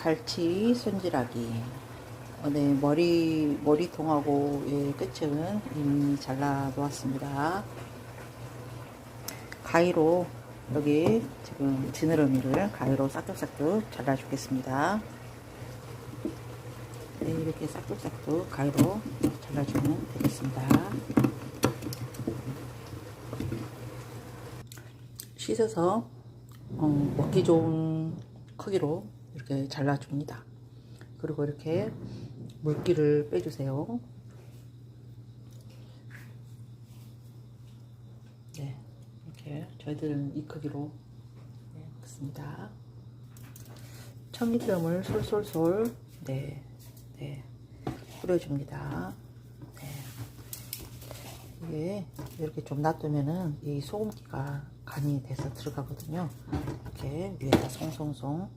갈치 손질하기. 어, 네, 머리, 머리통하고 예, 끝은 이미 잘라 놓았습니다. 가위로 여기 지금 지느러미를 가위로 싹둑싹둑 잘라 주겠습니다. 네, 이렇게 싹둑싹둑 가위로 잘라주면 되겠습니다. 씻어서 어, 먹기 좋은 크기로 이렇게 잘라줍니다. 그리고 이렇게 물기를 빼주세요. 네, 이렇게 저희들은 이 크기로 네, 먹습니다. 청기름을 솔솔솔 네, 네, 뿌려줍니다. 네. 이게 이렇게 좀 놔두면은 이 소금기가 간이 돼서 들어가거든요. 이렇게 위에다 송송송